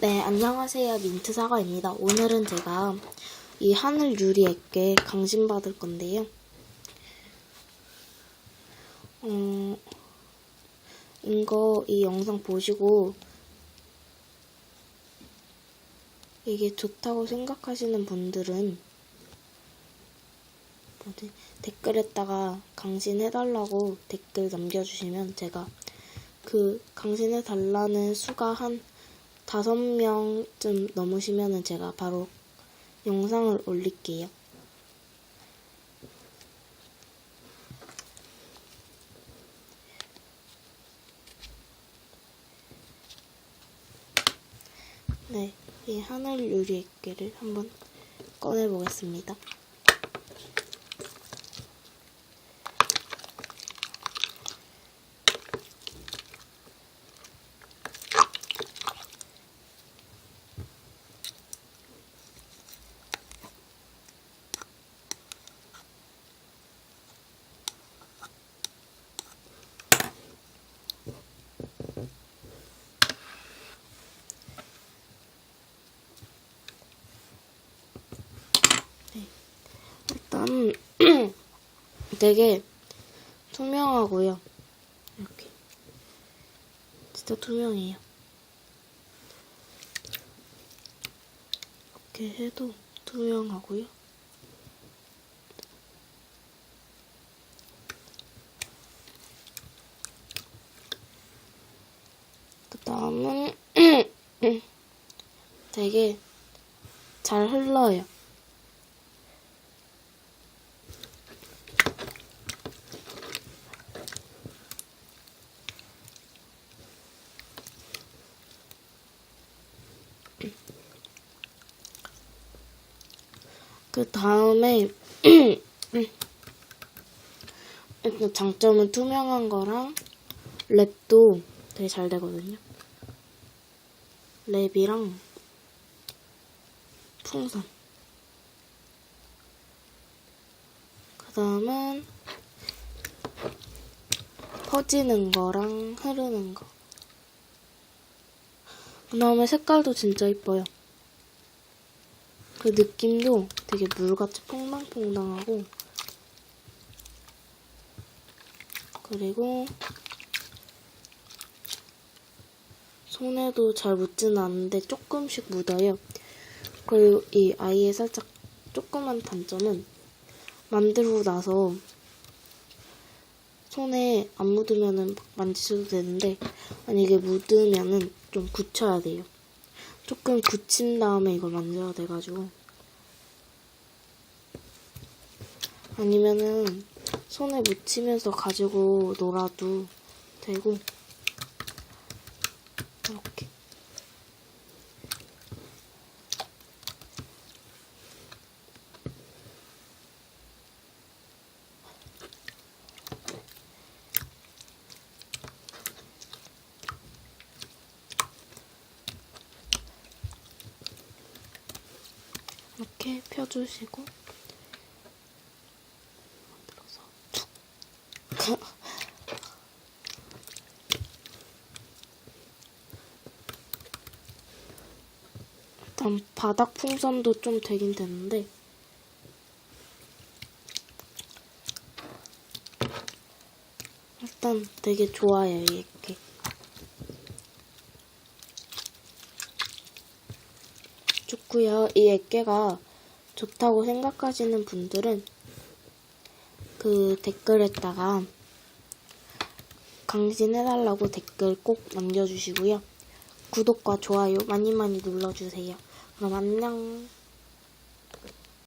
네, 안녕하세요. 민트사과입니다. 오늘은 제가 이 하늘 유리에게 강신받을 건데요. 어, 이거, 이 영상 보시고, 이게 좋다고 생각하시는 분들은, 뭐지, 댓글에다가 강신해달라고 댓글 남겨주시면 제가 그 강신해달라는 수가 한 다섯 명쯤 넘으시면은 제가 바로 영상을 올릴게요. 네, 이 하늘 유리액기를 한번 꺼내 보겠습니다. 일단 되게 투명하고요. 이렇게 진짜 투명해요. 이렇게 해도 투명하고요. 그 다음은 되게 잘 흘러요. 그 다음에 일단 장점은 투명한 거랑 랩도 되게 잘 되거든요. 랩이랑 풍선. 그 다음은 퍼지는 거랑 흐르는 거. 그 다음에 색깔도 진짜 이뻐요. 그 느낌도 되게 물같이 퐁당퐁당하고 그리고 손에도 잘 묻지는 않는데 조금씩 묻어요. 그리고 이 아이의 살짝 조그만 단점은 만들고 나서 손에 안 묻으면은 막 만지셔도 되는데 만약에 묻으면은 좀 굳혀야 돼요. 조금 굳힌 다음에 이걸 만져야 돼가지고. 아니면은 손에 묻히면서 가지고 놀아도 되고. 이렇게 이렇게 펴주시고 만들어서 툭. 일단 바닥 풍선도 좀 되긴 되는데 일단 되게 좋아요 이게 좋고요. 이 액계가 좋다고 생각하시는 분들은 그 댓글에다가 강신해달라고 댓글 꼭 남겨주시고요. 구독과 좋아요 많이 많이 눌러주세요. 그럼 안녕.